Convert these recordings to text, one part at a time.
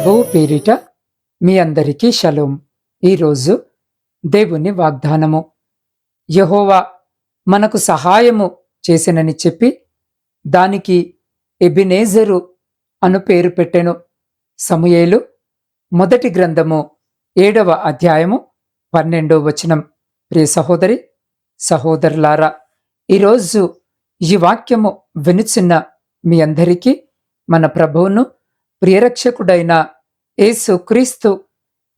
ప్రభువు పేరిట మీ అందరికీ షలోం. ఈరోజు దేవుని వాగ్దానము. యహోవా మనకు సహాయము చేసినని చెప్పి దానికి ఎబినేజరు అను పేరు పెట్టెను. సమయేలు మొదటి గ్రంథము ఏడవ అధ్యాయము పన్నెండవ వచనం. ప్రియ సహోదరి సహోదరులారా ఈరోజు ఈ వాక్యము వినుచున్న మీ అందరికీ మన ప్రభువును ప్రియరక్షకుడైన యేసు క్రీస్తు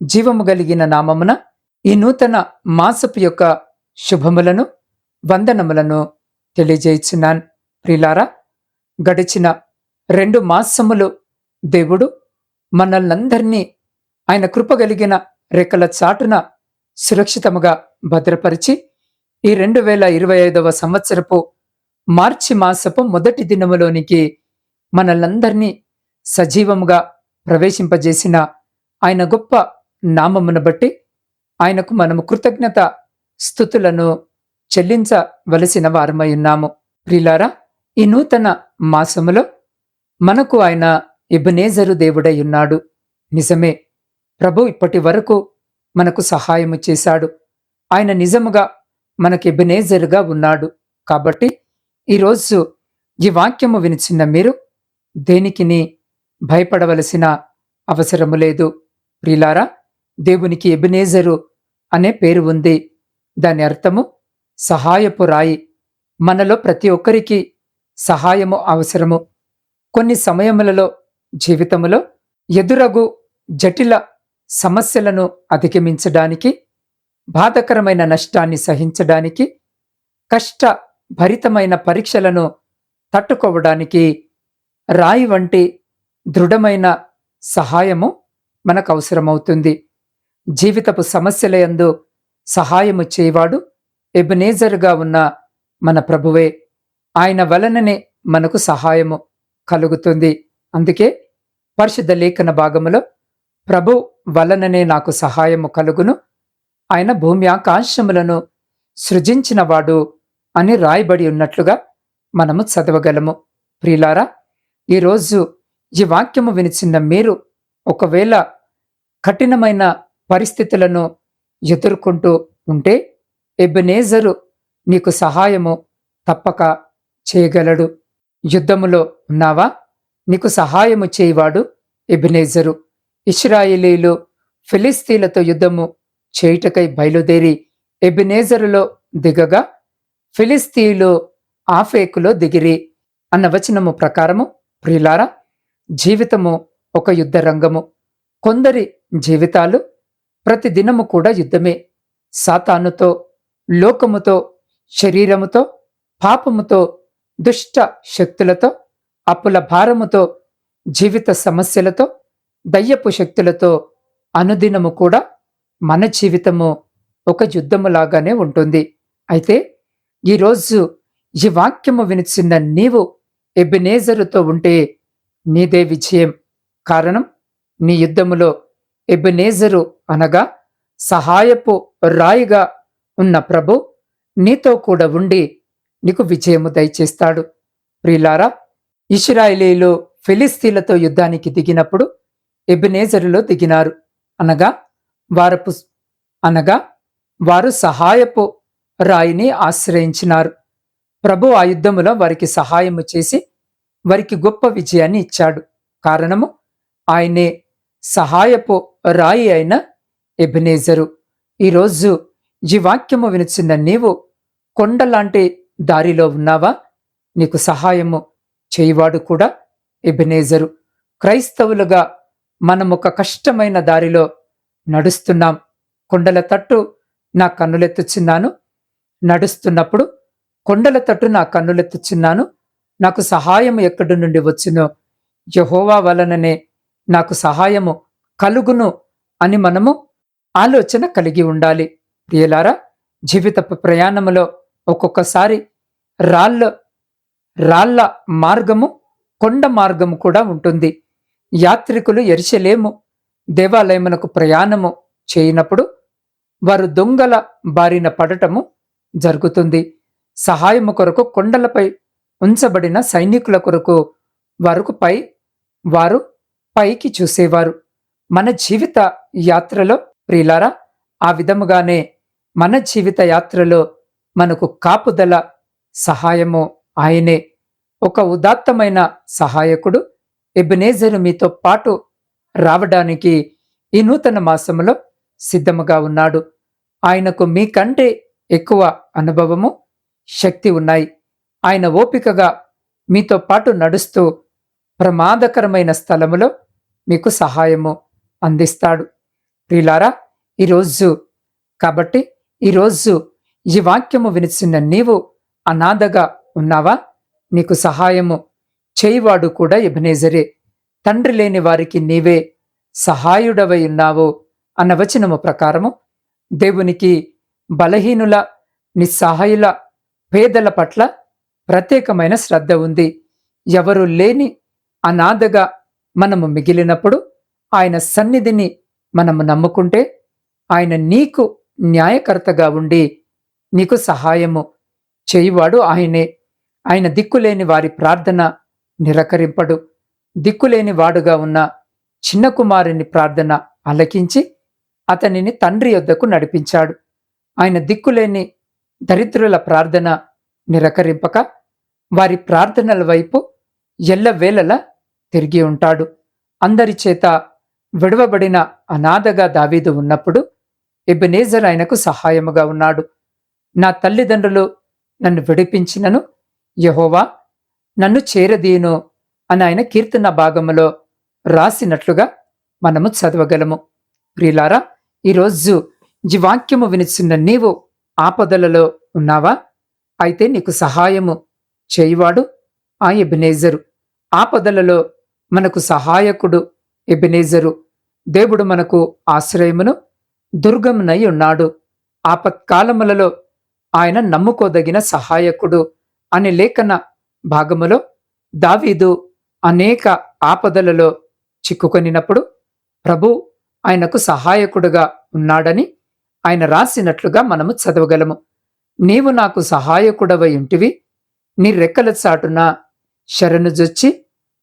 జీవము కలిగిన నామమున ఈ నూతన మాసపు యొక్క శుభములను వందనములను తెలియజేయుచున్నాను. ప్రిలారా గడిచిన రెండు మాసములు దేవుడు మనల్నందరినీ ఆయన కృపగలిగిన రెక్కల చాటున సురక్షితముగా భద్రపరిచి ఈ రెండు వేల ఇరవై ఐదవ సంవత్సరపు మార్చి మాసపు మొదటి దినములోనికి మనల్నందరినీ సజీవముగా ప్రవేశింపజేసిన ఆయన గొప్ప నామమును బట్టి ఆయనకు మనము కృతజ్ఞత స్థుతులను చెల్లించవలసిన వారమై ఉన్నాము. ప్రిలారా ఈ నూతన మాసములో మనకు ఆయన ఇబనేజరు దేవుడై ఉన్నాడు. నిజమే ప్రభు ఇప్పటి వరకు మనకు సహాయము చేశాడు. ఆయన నిజముగా మనకి ఎబినేజరుగా ఉన్నాడు. కాబట్టి ఈరోజు ఈ వాక్యము వినిచిన్న మీరు దేనికిని భయపడవలసిన అవసరము లేదు. ప్రిలారా దేవునికి ఎబినేజరు అనే పేరు ఉంది. దాని అర్థము సహాయపు రాయి. మనలో ప్రతి ఒక్కరికి సహాయము అవసరము. కొన్ని సమయములలో జీవితములో ఎదురగు జటిల సమస్యలను అధిగమించడానికి బాధకరమైన నష్టాన్ని సహించడానికి కష్ట భరితమైన పరీక్షలను తట్టుకోవడానికి రాయి వంటి దృఢమైన సహాయము మనకు అవసరమవుతుంది జీవితపు సమస్యల యందు సహాయము చేయవాడు ఎబనేజరుగా ఉన్న మన ప్రభువే. ఆయన వలననే మనకు సహాయము కలుగుతుంది. అందుకే పరిశుద్ధ లేఖన భాగములో ప్రభు వలననే నాకు సహాయము కలుగును. ఆయన భూమి ఆకాశములను సృజించినవాడు అని రాయబడి ఉన్నట్లుగా మనము చదవగలము. ప్రియులారా ఈరోజు ఈ వాక్యము వినిచిన్న మీరు ఒకవేళ కఠినమైన పరిస్థితులను ఎదుర్కొంటూ ఉంటే ఎబెనేజరు నీకు సహాయము తప్పక చేయగలడు. యుద్ధములో ఉన్నావా? నీకు సహాయము చేయవాడు ఎబినేజరు. ఇస్రాయేలీలు ఫిలిస్తీన్లతో యుద్ధము చేయుటకై బయలుదేరి ఎబినేజరులో దిగగా ఫిలిస్తీన్లు ఆఫేకులో దిగిరి అన్న వచనము ప్రకారము ప్రియులారా జీవితము ఒక యుద్ధ రంగము. కొందరి జీవితాలు ప్రతిదినము కూడా యుద్ధమే. సాతానుతో లోకముతో శరీరముతో పాపముతో దుష్ట శక్తులతో అప్పుల భారముతో జీవిత సమస్యలతో దయ్యపు శక్తులతో అనుదినము కూడా మన జీవితము ఒక యుద్ధములాగానే ఉంటుంది. అయితే ఈరోజు ఈ వాక్యము వినిచిన నీవు ఎబినేజరుతో ఉంటే నీదే విజయం కారణం నీ యుద్ధములో ఎబినేజరు అనగా సహాయపు రాయిగా ఉన్న ప్రభు నీతో కూడా ఉండి నీకు విజయము దయచేస్తాడు. ప్రిలారా ఇస్రాయిలీలు ఫిలిస్తీన్లతో యుద్ధానికి దిగినప్పుడు ఎబినేజరులో దిగినారు. అనగా వారపు అనగా వారు సహాయపు రాయిని ఆశ్రయించినారు. ప్రభు ఆ యుద్ధములో వారికి సహాయము చేసి వారికి గొప్ప విజయాన్ని ఇచ్చాడు. కారణము ఆయనే సహాయపు రాయి అయిన ఎబినేజరు. ఈరోజు ఈ వాక్యము వినిచిన నీవు కొండలాంటి దారిలో ఉన్నావా? నీకు సహాయము చేయువాడు కూడా ఎబినేజరు. క్రైస్తవులుగా మనం ఒక కష్టమైన దారిలో నడుస్తున్నాం. కొండల తట్టు నా కన్నులెత్తుచున్నాను. నడుస్తున్నప్పుడు కొండల తట్టు నా కన్నులెత్తుచున్నాను. నాకు సహాయము ఎక్కడి నుండి వచ్చునో? యహోవా వలననే నాకు సహాయము కలుగును అని మనము ఆలోచన కలిగి ఉండాలి. ప్రియలారా జీవితపు ప్రయాణములో ఒక్కొక్కసారి రాళ్ళ రాళ్ళ మార్గము కొండ మార్గము కూడా ఉంటుంది. యాత్రికులు ఎరిచలేము దేవాలయమునకు ప్రయాణము చేయనప్పుడు వారు దొంగల బారిన పడటము జరుగుతుంది. సహాయము కొరకు కొండలపై ఉంచబడిన సైనికుల కొరకు వరకు పై వారు పైకి చూసేవారు. మన జీవిత యాత్రలో ప్రియులారా ఆ విధముగానే మన జీవిత యాత్రలో మనకు కాపుదల సహాయము ఆయనే. ఒక ఉదాత్తమైన సహాయకుడు ఎబినేజరు మీతో పాటు రావడానికి ఈ నూతన మాసములో సిద్ధముగా ఉన్నాడు. ఆయనకు మీకంటే ఎక్కువ అనుభవము శక్తి ఉన్నాయి. ఆయన ఓపికగా మీతో పాటు నడుస్తూ ప్రమాదకరమైన స్థలములో మీకు సహాయము అందిస్తాడు. ప్రిలారా ఈరోజు కాబట్టి ఈరోజు ఈ వాక్యము వినిచిన నీవు అనాథగా ఉన్నావా? నీకు సహాయము చేయివాడు కూడా ఎబనేజరే. తండ్రి లేని వారికి నీవే సహాయుడవై ఉన్నావు అన్న వచనము ప్రకారము దేవునికి బలహీనుల నిస్సహాయుల పేదల పట్ల ప్రత్యేకమైన శ్రద్ధ ఉంది. ఎవరు లేని అనాథగా మనము మిగిలినప్పుడు ఆయన సన్నిధిని మనము నమ్ముకుంటే ఆయన నీకు న్యాయకర్తగా ఉండి నీకు సహాయము చేయువాడు ఆయనే. ఆయన దిక్కులేని వారి ప్రార్థన నిరకరింపడు. దిక్కులేని వాడుగా ఉన్న చిన్న కుమారుని ప్రార్థన అలకించి అతనిని తండ్రి యొద్దకు నడిపించాడు. ఆయన దిక్కులేని దరిద్రుల ప్రార్థన నిరకరింపక వారి ప్రార్థనల వైపు ఎల్లవేళలా తిరిగి ఉంటాడు. అందరి చేత విడవబడిన అనాథగా దావీదు ఉన్నప్పుడు ఎబెనేజర్ ఆయనకు సహాయముగా ఉన్నాడు. నా తల్లిదండ్రులు నన్ను విడిపించినను యహోవా నన్ను చేరదీను అని ఆయన కీర్తన భాగములో రాసినట్లుగా మనము చదవగలము. ప్రియులారా ఈరోజు జీవాక్యము వినిచిన నీవు ఆపదలలో ఉన్నావా? అయితే నీకు సహాయము చేయువాడు ఆ ఎబినేజరు. ఆపదలలో మనకు సహాయకుడు ఎబినేజరు. దేవుడు మనకు ఆశ్రయమును దుర్గమునై ఉన్నాడు. ఆపత్కాలములలో ఆయన నమ్ముకోదగిన సహాయకుడు అనే లేఖన భాగములో దావీదు అనేక ఆపదలలో చిక్కుకొనినప్పుడు ప్రభు ఆయనకు సహాయకుడుగా ఉన్నాడని ఆయన రాసినట్లుగా మనము చదవగలము. నీవు నాకు సహాయకుడవై ఉంటివి నీ రెక్కల చాటున శరణుజొచ్చి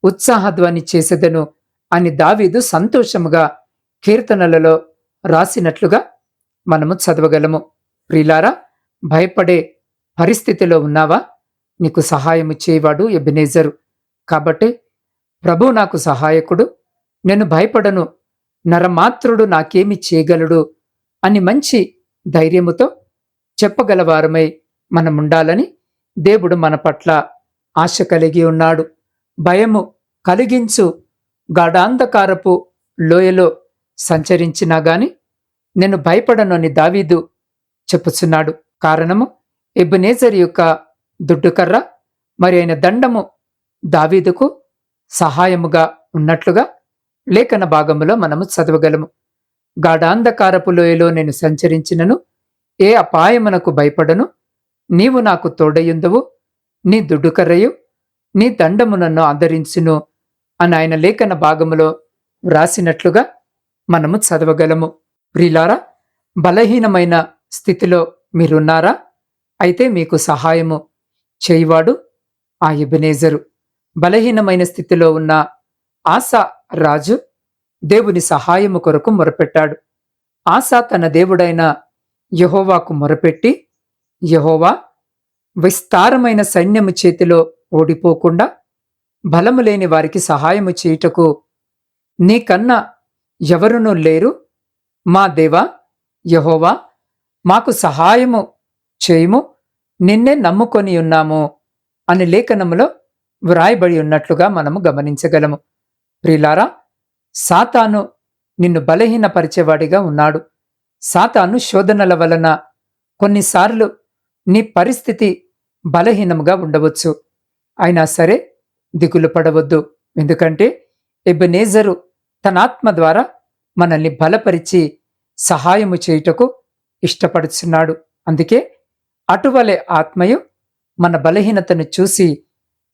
ఉత్సాహధ్వని చేసేదను అని దావీదు సంతోషముగా కీర్తనలలో రాసినట్లుగా మనము చదవగలము. ప్రిలారా భయపడే పరిస్థితిలో ఉన్నావా? నీకు సహాయము చేయవాడు ఎబినేజరు. కాబట్టి ప్రభు నాకు సహాయకుడు నేను భయపడను నరమాత్రుడు నాకేమి చేయగలడు అని మంచి ధైర్యముతో చెప్పగలవారమై మనముండాలని దేవుడు మన పట్ల ఆశ కలిగి ఉన్నాడు. భయము కలిగించు గాఢాంధకారపు లోయలో సంచరించినా గాని నేను భయపడనని దావీదు చెప్పుచున్నాడు. కారణము ఎబునేజర్ యొక్క దుడ్డుకర్ర మరి ఆయన దండము దావీదుకు సహాయముగా ఉన్నట్లుగా లేఖన భాగములో మనము చదవగలము. గాఢాంధకారపు లోయలో నేను సంచరించినను ఏ అపాయమునకు భయపడను నీవు నాకు తోడయుందవు నీ దుడ్డుకర్రయు నీ దండము నన్ను ఆదరించును అని ఆయన లేఖన భాగములో వ్రాసినట్లుగా మనము చదవగలము. ప్రిలారా బలహీనమైన స్థితిలో మీరున్నారా? అయితే మీకు సహాయము చేయివాడు ఆ ఎబినేజరు. బలహీనమైన స్థితిలో ఉన్న ఆశా రాజు దేవుని సహాయము కొరకు మొరపెట్టాడు. ఆశ తన దేవుడైన యహోవాకు మొరపెట్టి యహోవా విస్తారమైన సైన్యము చేతిలో ఓడిపోకుండా బలము లేని వారికి సహాయము చేయుటకు నీకన్నా ఎవరునూ లేరు? మా దేవా యహోవా మాకు సహాయము చేయుము నిన్నే నమ్ముకొని ఉన్నాము అని లేఖనములో వ్రాయబడి ఉన్నట్లుగా మనము గమనించగలము. ప్రిలారా సాతాను నిన్ను బలహీనపరిచేవాడిగా ఉన్నాడు. సాతాను శోధనల వలన కొన్నిసార్లు నీ పరిస్థితి బలహీనంగా ఉండవచ్చు. అయినా సరే దిగులు పడవద్దు. ఎందుకంటే ఎబెనేజరు తన ఆత్మ ద్వారా మనల్ని బలపరిచి సహాయము చేయుటకు ఇష్టపడుచున్నాడు. అందుకే అటువలే ఆత్మయు మన బలహీనతను చూసి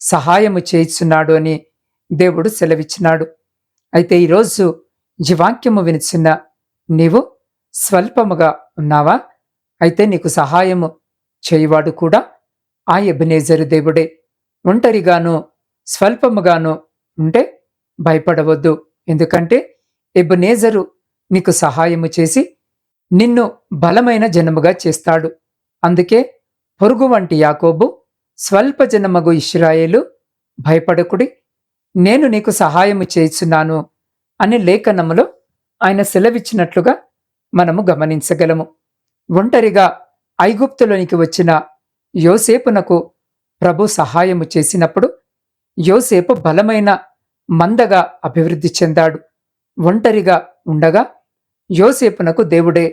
సహాయము చేయిస్తున్నాడు అని దేవుడు సెలవిచ్చినాడు. అయితే ఈరోజు జీవాక్యము వినిచిన నీవు స్వల్పముగా ఉన్నావా? అయితే నీకు సహాయము చేయువాడు కూడా ఆ ఎబినేజరు దేవుడే. ఒంటరిగాను స్వల్పముగాను ఉంటే భయపడవద్దు. ఎందుకంటే ఎబునేజరు నీకు సహాయము చేసి నిన్ను బలమైన జనముగా చేస్తాడు. అందుకే పొరుగు వంటి యాకోబు స్వల్ప జనమగు ఇష్రాయేలు భయపడకుడి నేను నీకు సహాయము చేస్తున్నాను అనే లేఖనములో ఆయన సెలవిచ్చినట్లుగా మనము గమనించగలము. ఒంటరిగా ఐగుప్తులోనికి వచ్చిన యోసేపునకు ప్రభు సహాయము చేసినప్పుడు యోసేపు బలమైన మందగా అభివృద్ధి చెందాడు. ఒంటరిగా ఉండగా యోసేపునకు దేవుడే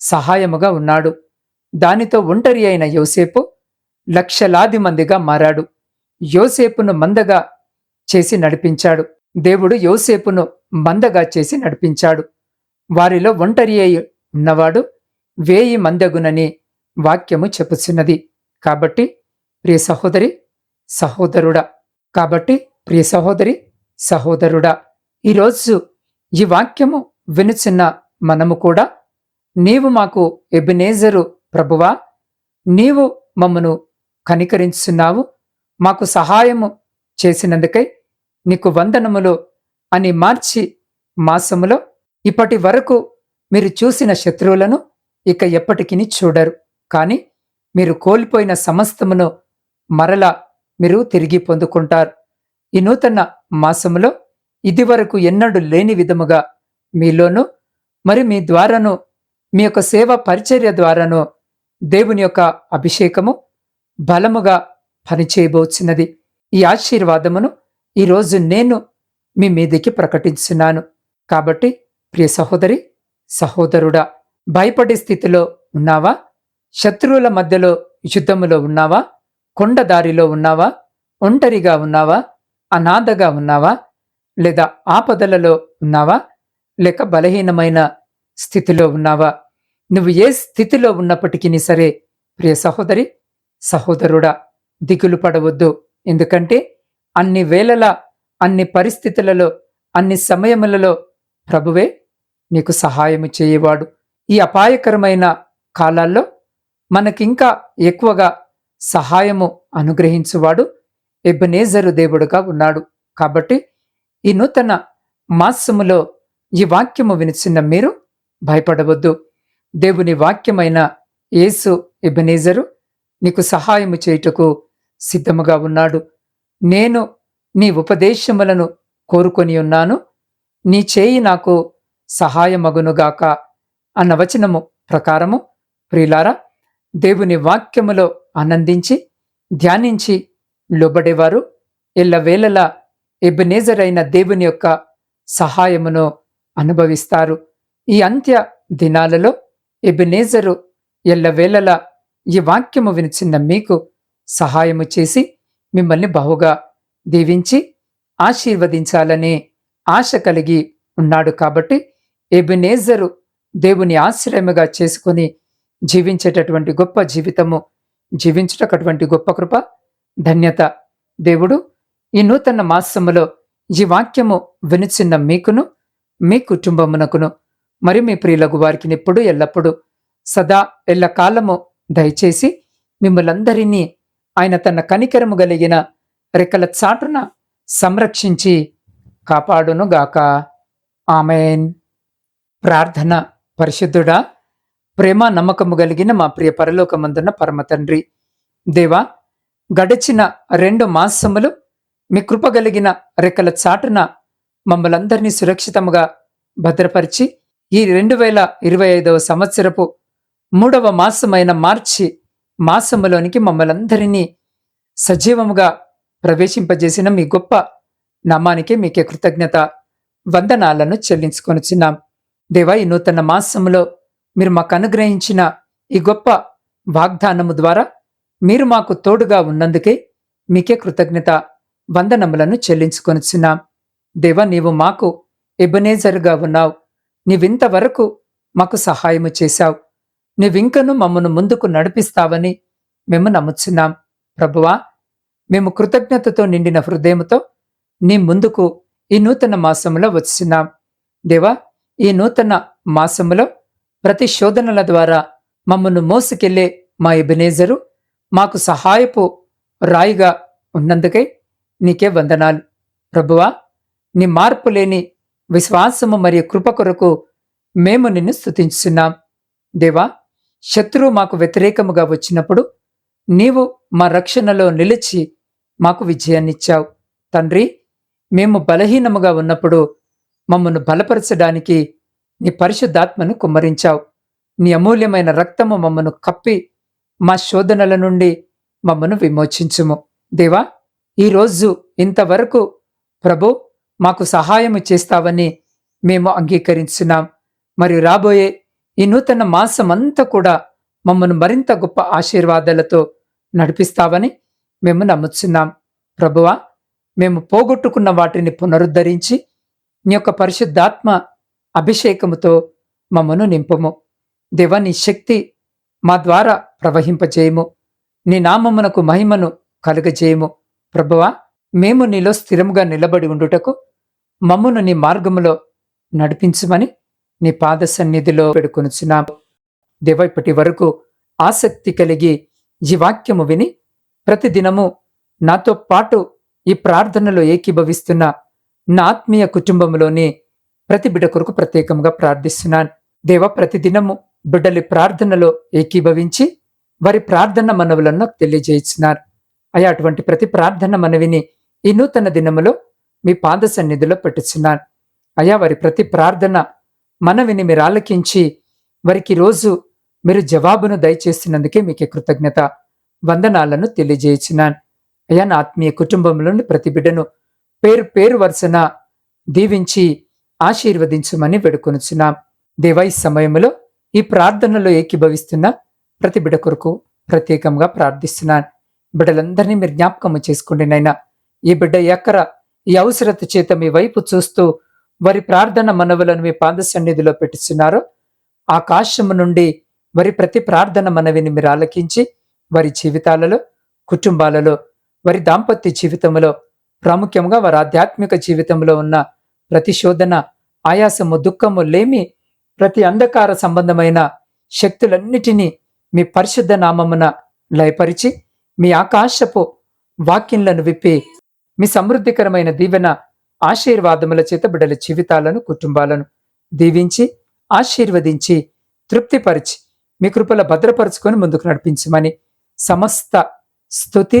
సహాయముగా ఉన్నాడు. దానితో ఒంటరి అయిన యోసేపు లక్షలాది మందిగా మారాడు. యోసేపును మందగా చేసి నడిపించాడు. దేవుడు యోసేపును మందగా చేసి నడిపించాడు. వారిలో ఒంటరి అయి ఉన్నవాడు వేయి మందగునని వాక్యము చెప్పుచున్నది. కాబట్టి ప్రియ సహోదరి సహోదరుడా. కాబట్టి ప్రియ సహోదరి సహోదరుడా. ఈరోజు ఈ వాక్యము వినుచున్న మనము కూడా నీవు మాకు ఎబినేజరు ప్రభువా. నీవు మమ్మను కనికరించున్నావు మాకు సహాయము చేసినందుకై నీకు వందనములు అని మార్చి మాసములో ఇప్పటి వరకు మీరు చూసిన శత్రువులను ఇక ఎప్పటికీ చూడరు. కానీ మీరు కోల్పోయిన సమస్తమును మరలా మీరు తిరిగి పొందుకుంటారు. ఈ నూతన మాసములో ఇదివరకు ఎన్నడూ లేని విధముగా మీలోను మరి మీ ద్వారాను మీ యొక్క సేవ పరిచర్య ద్వారాను దేవుని యొక్క అభిషేకము బలముగా పనిచేయబోచున్నది. ఈ ఆశీర్వాదమును ఈరోజు నేను మీ మీదికి ప్రకటించున్నాను. కాబట్టి ప్రియ సహోదరి సహోదరుడా భయపడే స్థితిలో ఉన్నావా? శత్రువుల మధ్యలో యుద్ధములో ఉన్నావా? కొండ దారిలో ఉన్నావా? ఒంటరిగా ఉన్నావా? అనాథగా ఉన్నావా? లేదా ఆపదలలో ఉన్నావా? లేక బలహీనమైన స్థితిలో ఉన్నావా? నువ్వు ఏ స్థితిలో ఉన్నప్పటికీ సరే ప్రియ సహోదరి సహోదరుడా దిగులు పడవద్దు. ఎందుకంటే అన్ని వేళల అన్ని పరిస్థితులలో అన్ని సమయములలో ప్రభువే నీకు సహాయము చేయవాడు. ఈ అపాయకరమైన కాలాల్లో మనకింకా ఎక్కువగా సహాయము అనుగ్రహించువాడు ఎబ్బనేజరు దేవుడుగా ఉన్నాడు. కాబట్టి ఈ నూతన మాసములో ఈ వాక్యము వినిచిన మీరు భయపడవద్దు. దేవుని వాక్యమైన యేసు ఎబనేజరు నీకు సహాయము చేయుటకు సిద్ధముగా ఉన్నాడు. నేను నీ ఉపదేశములను కోరుకొని ఉన్నాను. నీ చేయి నాకు సహాయమగునుగాక అన్న వచనము ప్రకారము. ప్రియులారా దేవుని వాక్యములో ఆనందించి ధ్యానించి లోబడేవారు ఎల్లవేళలా ఎబనేజరైన దేవుని యొక్క సహాయమును అనుభవిస్తారు. ఈ అంత్య దినాలలో ఎబనేజరు ఎల్లవేళలా ఈ వాక్యము వినిచిన్న మీకు సహాయము చేసి మిమ్మల్ని బహుగా దీవించి ఆశీర్వదించాలని ఆశ కలిగి ఉన్నాడు కాబట్టి ఎబినేజరు దేవుని ఆశ్రయముగా చేసుకుని జీవించేటటువంటి గొప్ప జీవితము జీవించటటువంటి గొప్ప కృప ధన్యత దేవుడు ఈ నూతన మాసములో ఈ వాక్యము వినిచిన్న మీకును మీ కుటుంబమునకును మరి మీ ప్రియులకు వారికి ఎప్పుడు ఎల్లప్పుడూ సదా ఎల్లకాలము దయచేసి మిమ్మలందరినీ ఆయన తన కనికరము కలిగిన రెక్కల చాటున సంరక్షించి కాపాడునుగాక. ఆమెన్. ప్రార్థన పరిశుద్ధుడా ప్రేమ నమ్మకము కలిగిన మా ప్రియ పరలోకమందున్న పరమ తండ్రి. దేవా గడిచిన రెండు మాసములు మీ కృప కలిగిన రెక్కల చాటున మమ్మలందరినీ సురక్షితముగా భద్రపరిచి ఈ రెండు వేల ఇరవై ఐదవ సంవత్సరపు మూడవ మాసమైన మార్చి మాసములోనికి మమ్మలందరినీ సజీవముగా ప్రవేశింపజేసిన మీ గొప్ప నామానికి మీకే కృతజ్ఞత వందనాలను చెల్లించుకొనిచున్నాం దేవా ఈ నూతన మాసములో మీరు మాకు అనుగ్రహించిన ఈ గొప్ప వాగ్దానము ద్వారా మీరు మాకు తోడుగా ఉన్నందుకే మీకే కృతజ్ఞత వందనములను చెల్లించుకొనిచున్నాం దేవ నీవు మాకు ఎబనేజరుగా ఉన్నావు. నీవింతవరకు మాకు సహాయము చేశావు. నీవింకను మమ్మను ముందుకు నడిపిస్తావని మేము నమ్ముచున్నాం. ప్రభువా మేము కృతజ్ఞతతో నిండిన హృదయముతో నీ ముందుకు ఈ నూతన మాసములో వచ్చినాం. దేవా ఈ నూతన మాసములో ప్రతి శోధనల ద్వారా మమ్మను మోసుకెళ్ళే మా ఎబినేజరు మాకు సహాయపు రాయిగా ఉన్నందుకై నీకే వందనాలు. ప్రభువా నీ మార్పు లేని విశ్వాసము మరియు కృప కొరకు మేము నిన్ను స్థుతించున్నాం దేవా శత్రువు మాకు వ్యతిరేకముగా వచ్చినప్పుడు నీవు మా రక్షణలో నిలిచి మాకు విజయాన్నిచ్చావు. తండ్రి మేము బలహీనముగా ఉన్నప్పుడు మమ్మను బలపరచడానికి నీ పరిశుద్ధాత్మను కుమ్మరించావు. నీ అమూల్యమైన రక్తము మమ్మను కప్పి మా శోధనల నుండి మమ్మను విమోచించుము. దేవా ఈరోజు ఇంతవరకు ప్రభు మాకు సహాయము చేస్తావని మేము అంగీకరించున్నాం. మరియు రాబోయే ఈ నూతన మాసమంతా కూడా మమ్మను మరింత గొప్ప ఆశీర్వాదాలతో నడిపిస్తావని మేము నమ్ముచున్నాం. ప్రభువా మేము పోగొట్టుకున్న వాటిని పునరుద్ధరించి నీ యొక్క పరిశుద్ధాత్మ అభిషేకముతో మమ్మను నింపము. దేవ నీ శక్తి మా ద్వారా ప్రవహింపజేయము. నీ నామమునకు మహిమను కలుగజేయము. ప్రభువా మేము నీలో స్థిరముగా నిలబడి ఉండుటకు మమ్మును నీ మార్గములో నడిపించమని నీ పాద సన్నిధిలో పెడుకొనుచున్నాము. దేవ ఇప్పటి వరకు ఆసక్తి కలిగి ఈ వాక్యము విని ప్రతిదినము నాతో పాటు ఈ ప్రార్థనలో ఏకీభవిస్తున్న నా ఆత్మీయ కుటుంబంలోని ప్రతి బిడ్డ కొరకు ప్రత్యేకంగా ప్రార్థిస్తున్నాను. దేవ ప్రతిదినము బిడ్డలి ప్రార్థనలో ఏకీభవించి వారి ప్రార్థన మనవులను నాకు తెలియజేస్తున్నారు అయ్యా అటువంటి ప్రతి ప్రార్థన మనవిని ఈ నూతన దినములో మీ పాద సన్నిధిలో పెట్టుచున్నాను. అయ్యా వారి ప్రతి ప్రార్థన మనవిని మీరు ఆలకించి వారికి రోజు మీరు జవాబును దయచేసినందుకే మీకు కృతజ్ఞత వందనాలను తెలియజేయించినాను అయ్యా నా ఆత్మీయ కుటుంబంలోని ప్రతి బిడ్డను పేరు పేరు వరుసన దీవించి ఆశీర్వదించమని వేడుకొనుచున్నాం. దేవా ఈ సమయంలో ఈ ప్రార్థనలో ఏకీభవిస్తున్న ప్రతి బిడ్డ కొరకు ప్రత్యేకంగా ప్రార్థిస్తున్నాను. బిడ్డలందరినీ మీరు జ్ఞాపకము చేసుకోండి నైనా ఈ బిడ్డ ఎక్కర ఈ అవసరత చేత మీ వైపు చూస్తూ వారి ప్రార్థన మనవులను మీ పాద సన్నిధిలో పెట్టుచున్నారో ఆకాశము నుండి వారి ప్రతి ప్రార్థన మనవిని మీరు ఆలకించి వారి జీవితాలలో కుటుంబాలలో వారి దాంపత్య జీవితంలో ప్రాముఖ్యంగా వారి ఆధ్యాత్మిక జీవితంలో ఉన్న ప్రతిశోధన ఆయాసము దుఃఖము లేమి ప్రతి అంధకార సంబంధమైన శక్తులన్నిటినీ మీ పరిశుద్ధ నామమున లయపరిచి మీ ఆకాశపు వాక్యంలను విప్పి మీ సమృద్ధికరమైన దీవెన ఆశీర్వాదముల చేత బిడ్డల జీవితాలను కుటుంబాలను దీవించి ఆశీర్వదించి తృప్తిపరిచి మీ కృపల భద్రపరుచుకొని ముందుకు నడిపించమని సమస్త స్థుతి